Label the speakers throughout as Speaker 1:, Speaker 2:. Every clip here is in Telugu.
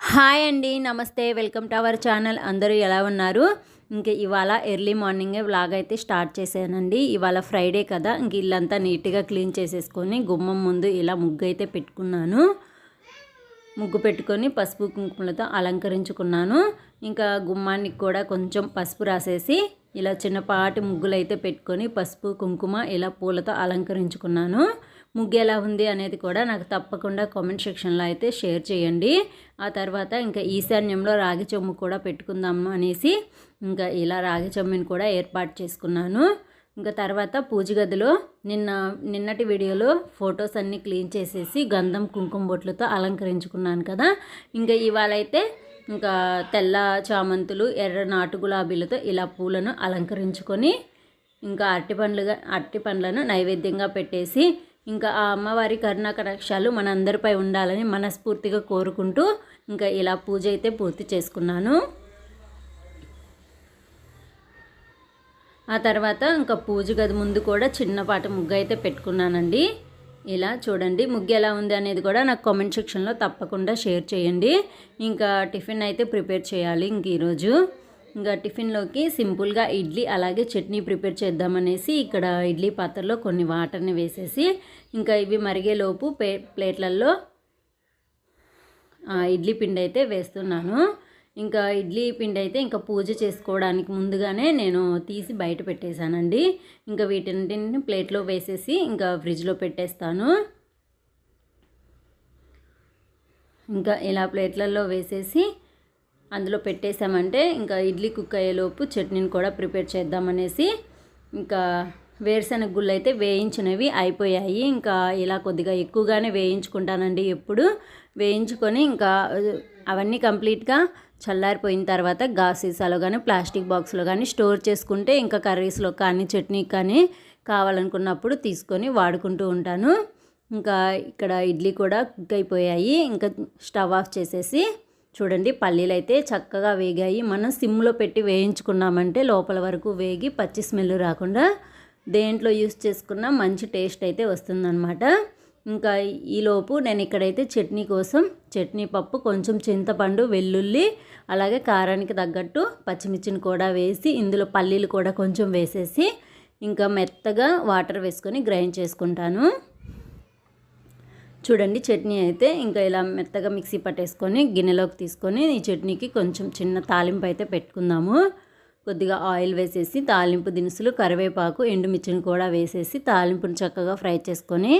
Speaker 1: హాయ్ అండి నమస్తే వెల్కమ్ టు అవర్ ఛానల్. అందరూ ఎలా ఉన్నారు? ఇంక ఇవాళ ఎర్లీ మార్నింగే వ్లాగ్ అయితే స్టార్ట్ చేశానండి. ఇవాళ ఫ్రైడే కదా ఇంక ఇల్లంతా నీట్గా క్లీన్ చేసేసుకొని గుమ్మం ముందు ఇలా ముగ్గు అయితే పెట్టుకున్నాను. ముగ్గు పెట్టుకొని పసుపు కుంకుమలతో అలంకరించుకున్నాను. ఇంకా గుమ్మానికి కూడా కొంచెం పసుపు రాసేసి ఇలా చిన్నపాటి ముగ్గులు అయితే పెట్టుకొని పసుపు కుంకుమ ఇలా పూలతో అలంకరించుకున్నాను. ముగ్గేలా ఉంది అనేది కూడా నాకు తప్పకుండా కామెంట్ సెక్షన్లో అయితే షేర్ చేయండి. ఆ తర్వాత ఇంకా ఈశాన్యంలో రాగి చెమ్ము కూడా పెట్టుకుందాము అనేసి ఇంకా ఇలా రాగి చెమ్ముని కూడా ఏర్పాటు చేసుకున్నాను. ఇంకా తర్వాత పూజ గదిలో నిన్న నిన్నటి వీడియోలో ఫొటోస్ అన్నీ క్లీన్ చేసేసి గంధం కుంకుమ బొట్లతో అలంకరించుకున్నాను కదా. ఇంకా ఇవాళ అయితే ఇంకా తెల్ల చామంతులు ఎర్ర నాటు గులాబీలతో ఇలా పూలను అలంకరించుకొని ఇంకా అరటి పండ్లుగా అరటి పండ్లను నైవేద్యంగా పెట్టేసి ఇంకా ఆ అమ్మవారి కరుణా కటాక్షాలు మనందరిపై ఉండాలని మనస్ఫూర్తిగా కోరుకుంటూ ఇంకా ఇలా పూజ అయితే పూర్తి చేసుకున్నాను. ఆ తర్వాత ఇంకా పూజ గది ముందు కూడా చిన్నపాటి ముగ్గు అయితే పెట్టుకున్నానండి. ఇలా చూడండి ముగ్గు ఎలా ఉంది అనేది కూడా నాకు కామెంట్ సెక్షన్లో తప్పకుండా షేర్ చేయండి. ఇంకా టిఫిన్ అయితే ప్రిపేర్ చేయాలి ఇంక ఈరోజు. ఇంకా టిఫిన్లోకి సింపుల్గా ఇడ్లీ అలాగే చట్నీ ప్రిపేర్ చేద్దామనేసి ఇక్కడ ఇడ్లీ పాత్రలో కొన్ని వాటర్ని వేసేసి ఇంకా ఇవి మరిగేలోపు ప్లే ప్లేట్లలో ఇడ్లీ పిండి అయితే వేస్తున్నాను. ఇంకా ఇడ్లీ పిండి అయితే ఇంకా పూజ చేసుకోవడానికి ముందుగానే నేను తీసి బయట పెట్టేశానండి. ఇంకా వీటిని ప్లేట్లో వేసేసి ఇంకా ఫ్రిడ్జ్లో పెట్టేస్తాను. ఇంకా ఇలా ప్లేట్లలో వేసేసి అందులో పెట్టేసామంటే ఇంకా ఇడ్లీ కుక్ అయ్యేలోపు చట్నీని కూడా ప్రిపేర్ చేద్దామనేసి ఇంకా వేరుశనగ గుళ్ళు అయితే వేయించినవి అయిపోయాయి. ఇంకా ఇలా కొద్దిగా ఎక్కువగానే వేయించుకుంటానండి ఎప్పుడు. వేయించుకొని ఇంకా అవన్నీ కంప్లీట్గా చల్లారిపోయిన తర్వాత గాస్ సీసాలో కానీ ప్లాస్టిక్ బాక్స్లో కానీ స్టోర్ చేసుకుంటే ఇంకా కర్రీస్లో కానీ చట్నీ కానీ కావాలనుకున్నప్పుడు తీసుకొని వాడుకుంటూ ఉంటాను. ఇంకా ఇక్కడ ఇడ్లీ కూడా కుక్ అయిపోయాయి. ఇంకా స్టవ్ ఆఫ్ చేసేసి చూడండి పల్లీలు అయితే చక్కగా వేగాయి. మనం సిమ్లో పెట్టి వేయించుకున్నామంటే లోపల వరకు వేగి పచ్చి స్మెల్ రాకుండా దేంట్లో యూస్ చేసుకున్న మంచి టేస్ట్ అయితే వస్తుందన్నమాట. ఇంకా ఈలోపు నేను ఇక్కడైతే చట్నీ కోసం చట్నీ పప్పు కొంచెం చింతపండు వెల్లుల్లి అలాగే కారానికి తగ్గట్టు పచ్చిమిర్చిని కూడా వేసి ఇందులో పల్లీలు కూడా కొంచెం వేసేసి ఇంకా మెత్తగా వాటర్ వేసుకొని గ్రైండ్ చేసుకుంటాను. చూడండి చట్నీ అయితే ఇంకా ఇలా మెత్తగా మిక్సీ పట్టేసుకొని గిన్నెలోకి తీసుకొని ఈ చట్నీకి కొంచెం చిన్న తాలింపు అయితే పెట్టుకుందాము. కొద్దిగా ఆయిల్ వేసేసి తాలింపు దినుసులు కరివేపాకు ఎండుమిర్చిని కూడా వేసేసి తాలింపుని చక్కగా ఫ్రై చేసుకొని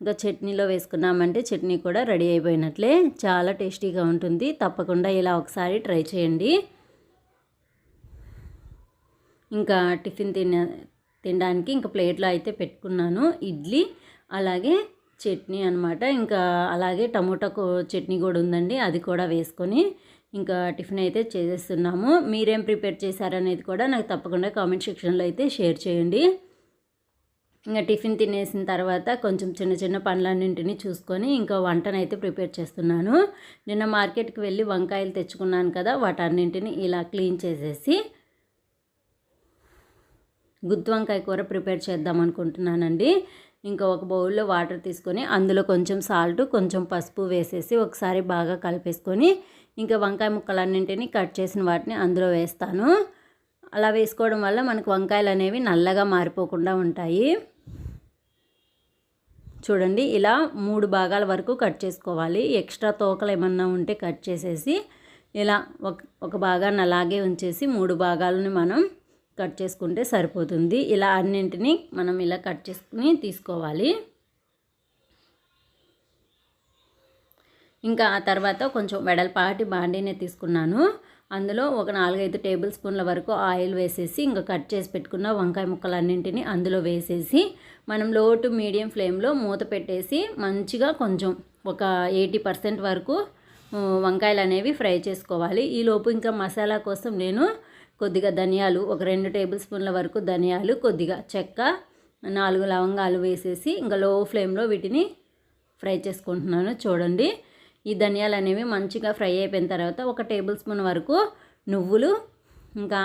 Speaker 1: ఇంకా చట్నీలో వేసుకున్నామంటే చట్నీ కూడా రెడీ అయిపోయినట్లే. చాలా టేస్టీగా ఉంటుంది. తప్పకుండా ఇలా ఒకసారి ట్రై చేయండి. ఇంకా టిఫిన్ తిన తినడానికి ఇంకా ప్లేట్లో అయితే పెట్టుకున్నాను. ఇడ్లీ అలాగే చట్నీ అనమాట ఇంకా అలాగే టమోటా చట్నీ కూడా ఉందండి. అది కూడా వేసుకొని ఇంకా టిఫిన్ అయితే చేసేస్తున్నాము. మీరేం ప్రిపేర్ చేశారనేది కూడా నాకు తప్పకుండా కామెంట్ సెక్షన్లో అయితే షేర్ చేయండి. ఇంకా టిఫిన్ తినేసిన తర్వాత కొంచెం చిన్న చిన్న పనులన్నింటినీ చూసుకొని ఇంకా వంటనైతే ప్రిపేర్ చేస్తున్నాను. నిన్న మార్కెట్కి వెళ్ళి వంకాయలు తెచ్చుకున్నాను కదా వాటన్నింటిని ఇలా క్లీన్ చేసేసి గుత్తి వంకాయ కూర ప్రిపేర్ చేద్దాం అనుకుంటున్నానండి. ఇంకా ఒక బౌల్లో వాటర్ తీసుకొని అందులో కొంచెం సాల్ట్ కొంచెం పసుపు వేసేసి ఒకసారి బాగా కలిపేసుకొని ఇంకా వంకాయ ముక్కలన్నింటినీ కట్ చేసిన వాటిని అందులో వేస్తాను. అలా వేసుకోవడం వల్ల మనకు వంకాయలు అనేవి నల్లగా మారిపోకుండా ఉంటాయి. చూడండి ఇలా మూడు భాగాల వరకు కట్ చేసుకోవాలి. ఎక్స్ట్రా తోకలు ఏమన్నా ఉంటే కట్ చేసేసి ఇలా ఒక ఒక భాగాన్ని అలాగే ఉంచేసి మూడు భాగాలని మనం కట్ చేసుకుంటే సరిపోతుంది. ఇలా అన్నింటినీ మనం ఇలా కట్ చేసుకుని తీసుకోవాలి. ఇంకా ఆ తర్వాత కొంచెం వెడల్పాటి బాండీనే తీసుకున్నాను. అందులో ఒక నాలుగైదు టేబుల్ స్పూన్ల వరకు ఆయిల్ వేసేసి ఇంకా కట్ చేసి పెట్టుకున్న వంకాయ ముక్కలన్నింటినీ అందులో వేసేసి మనం లో టు మీడియం ఫ్లేమ్లో మూత పెట్టేసి మంచిగా కొంచెం ఒక ఎయిటీ పర్సెంట్ వరకు వంకాయలు అనేవి ఫ్రై చేసుకోవాలి. ఈలోపు ఇంకా మసాలా కోసం నేను కొద్దిగా ధనియాలు ఒక రెండు టేబుల్ స్పూన్ల వరకు ధనియాలు కొద్దిగా చెక్క నాలుగు లవంగాలు వేసేసి ఇంకా లో ఫ్లేమ్లో వీటిని ఫ్రై చేసుకుంటున్నాను. చూడండి ఈ ధనియాలు అనేవి మంచిగా ఫ్రై అయిపోయిన తర్వాత ఒక టేబుల్ స్పూన్ వరకు నువ్వులు ఇంకా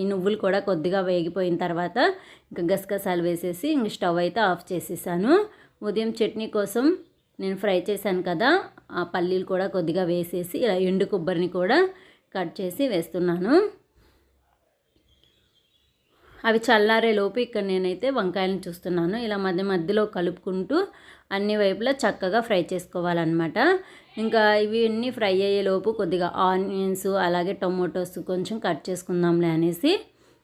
Speaker 1: ఈ నువ్వులు కూడా కొద్దిగా వేగిపోయిన తర్వాత ఇంకా గసగసాలు వేసేసి ఇంక స్టవ్ అయితే ఆఫ్ చేసేసాను. ఉదయం చట్నీ కోసం నేను ఫ్రై చేశాను కదా ఆ పల్లీలు కూడా కొద్దిగా వేసేసి ఇలా ఎండు కొబ్బరిని కూడా కట్ చేసి వేస్తున్నాను. అవి చల్లారే లోపు ఇక్కడ నేనైతే వంకాయలను చూస్తున్నాను. ఇలా మధ్య మధ్యలో కలుపుకుంటూ అన్ని వైపులా చక్కగా ఫ్రై చేసుకోవాలన్నమాట. ఇంకా ఇవి అన్నీ ఫ్రై అయ్యేలోపు కొద్దిగా ఆనియన్స్ అలాగే టొమాటోస్ కొంచెం కట్ చేసుకుందాంలే అనేసి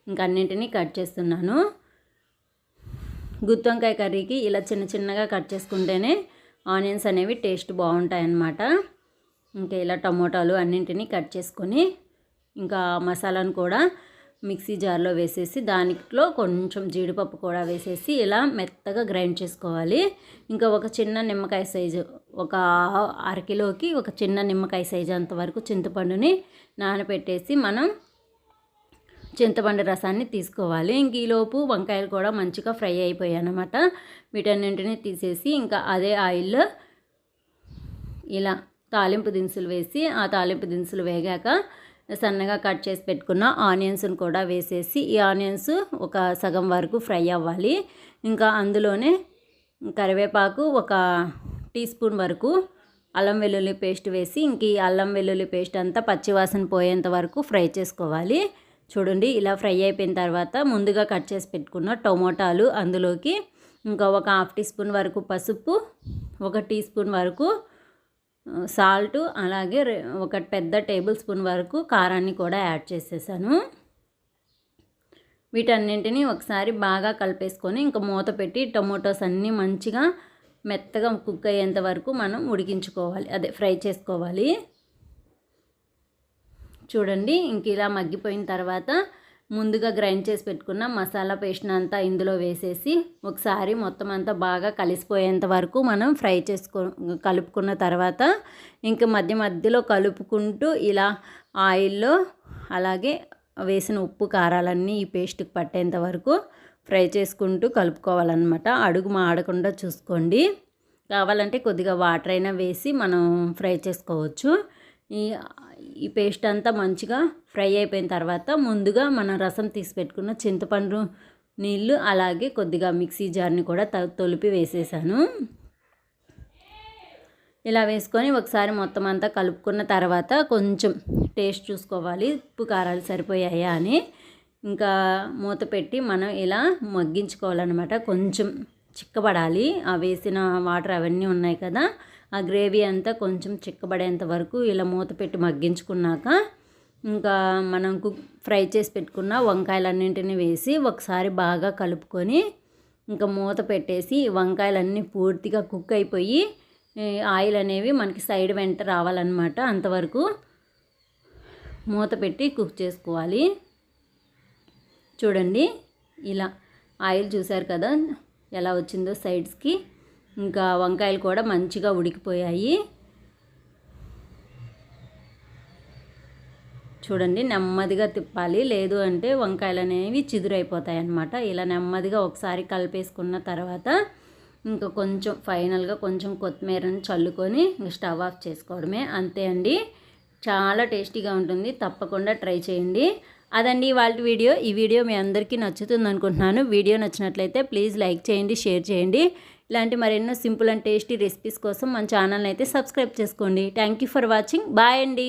Speaker 1: ఇంకా అన్నింటినీ కట్ చేస్తున్నాను. గుత్తొంకాయ కర్రీకి ఇలా చిన్న చిన్నగా కట్ చేసుకుంటేనే ఆనియన్స్ అనేవి టేస్ట్ బాగుంటాయన్నమాట. ఇంకా ఇలా టమోటాలు అన్నింటినీ కట్ చేసుకొని ఇంకా మసాలాను కూడా మిక్సీ జార్లో వేసేసి దానిలో కొంచెం జీడిపప్పు కూడా వేసేసి ఇలా మెత్తగా గ్రైండ్ చేసుకోవాలి. ఇంకా ఒక చిన్న నిమ్మకాయ సైజు ఒక అరకిలోకి ఒక చిన్న నిమ్మకాయ సైజు అంతవరకు చింతపండుని నానబెట్టేసి మనం చింతపండు రసాన్ని తీసుకోవాలి. ఇంక ఈలోపు వంకాయలు కూడా మంచిగా ఫ్రై అయిపోయాయి అనమాట వీటన్నింటినీ తీసేసి ఇంకా అదే ఆయిల్లో ఇలా తాలింపు దినుసులు వేసి ఆ తాలింపు దినుసులు వేగాక సన్నగా కట్ చేసి పెట్టుకున్న ఆనియన్స్ని కూడా వేసేసి ఈ ఆనియన్స్ ఒక సగం వరకు ఫ్రై అవ్వాలి. ఇంకా అందులోనే కరివేపాకు ఒక టీ స్పూన్ వరకు అల్లం వెల్లుల్లి పేస్ట్ వేసి ఇంక ఈ అల్లం వెల్లుల్లి పేస్ట్ అంతా పచ్చివాసన పోయేంత వరకు ఫ్రై చేసుకోవాలి. చూడండి ఇలా ఫ్రై అయిపోయిన తర్వాత ముందుగా కట్ చేసి పెట్టుకున్న టొమాటాలు అందులోకి ఇంకా ఒక హాఫ్ టీ స్పూన్ వరకు పసుపు ఒక టీ స్పూన్ వరకు సాల్ట్ అలాగే ఒక పెద్ద టేబుల్ స్పూన్ వరకు కారాన్ని కూడా యాడ్ చేసేసాను. వీటన్నింటినీ ఒకసారి బాగా కలిపేసుకొని ఇంకా మూత పెట్టి టొమాటోస్ అన్నీ మంచిగా మెత్తగా కుక్ అయ్యేంత వరకు మనం ఉడికించుకోవాలి అదే ఫ్రై చేసుకోవాలి. చూడండి ఇంక ఇలా మగ్గిపోయిన తర్వాత ముందుగా గ్రైండ్ చేసి పెట్టుకున్న మసాలా పేస్ట్ని అంతా ఇందులో వేసేసి ఒకసారి మొత్తం అంతా బాగా కలిసిపోయేంత వరకు మనం ఫ్రై చేసుకో కలుపుకున్న తర్వాత ఇంకా మధ్య మధ్యలో కలుపుకుంటూ ఇలా ఆయిల్లో అలాగే వేసిన ఉప్పు కారాలన్నీ ఈ పేస్ట్కి పట్టేంత వరకు ఫ్రై చేసుకుంటూ కలుపుకోవాలన్నమాట. అడుగు మాడకుండా చూసుకోండి. కావాలంటే కొద్దిగా వాటర్ అయినా వేసి మనం ఫ్రై చేసుకోవచ్చు. ఈ ఈ పేస్ట్ అంతా మంచిగా ఫ్రై అయిపోయిన తర్వాత ముందుగా మనం రసం తీసి పెట్టుకున్న చింతపండు నీళ్ళు అలాగే కొద్దిగా మిక్సీ జార్ని కూడా తొలిపి వేసేసాను. ఇలా వేసుకొని ఒకసారి మొత్తం అంతా కలుపుకున్న తర్వాత కొంచెం టేస్ట్ చూసుకోవాలి. ఉప్పు కారాలు సరిపోయాయా అని. ఇంకా మూత పెట్టి మనం ఇలా మగ్గించుకోవాలన్నమాట. కొంచెం చిక్కబడాలి. ఆ వేసిన వాటర్ అవన్నీ ఉన్నాయి కదా. ఆ గ్రేవీ అంతా కొంచెం చిక్కబడేంత వరకు ఇలా మూత పెట్టి మగ్గించుకున్నాక ఇంకా మనం కుక్ ఫ్రై చేసి పెట్టుకున్న వంకాయలన్నింటినీ వేసి ఒకసారి బాగా కలుపుకొని ఇంకా మూత పెట్టేసి వంకాయలన్నీ పూర్తిగా కుక్ అయిపోయి ఆయిల్ అనేవి మనకి సైడ్ వెంట రావాలన్నమాట. అంతవరకు మూత పెట్టి కుక్ చేసుకోవాలి. చూడండి ఇలా ఆయిల్ చూసారు కదా ఎలా వచ్చిందో సైడ్స్కి. ఇంకా వంకాయలు కూడా మంచిగా ఉడికిపోయాయి. చూడండి నెమ్మదిగా తిప్పాలి. లేదు అంటే వంకాయలు అనేవి చిదురైపోతాయి అన్నమాట. ఇలా నెమ్మదిగా ఒకసారి కలిపేసుకున్న తర్వాత ఇంకా కొంచెం ఫైనల్గా కొంచెం కొత్తిమీరని చల్లుకొని స్టవ్ ఆఫ్ చేసుకోవడమే. అంతే అండి. చాలా టేస్టీగా ఉంటుంది. తప్పకుండా ట్రై చేయండి. అదండి వాళ్ళ వీడియో. ఈ వీడియో మీ అందరికీ నచ్చుతుంది అనుకుంటున్నాను వీడియో నచ్చినట్లయితే ప్లీజ్ లైక్ చేయండి షేర్ చేయండి. ఇలాంటి మరెన్నో సింపుల్ అండ్ టేస్టీ రెసిపీస్ కోసం మన ఛానల్ని అయితే సబ్స్క్రైబ్ చేసుకోండి. Thank you for watching bye అండి.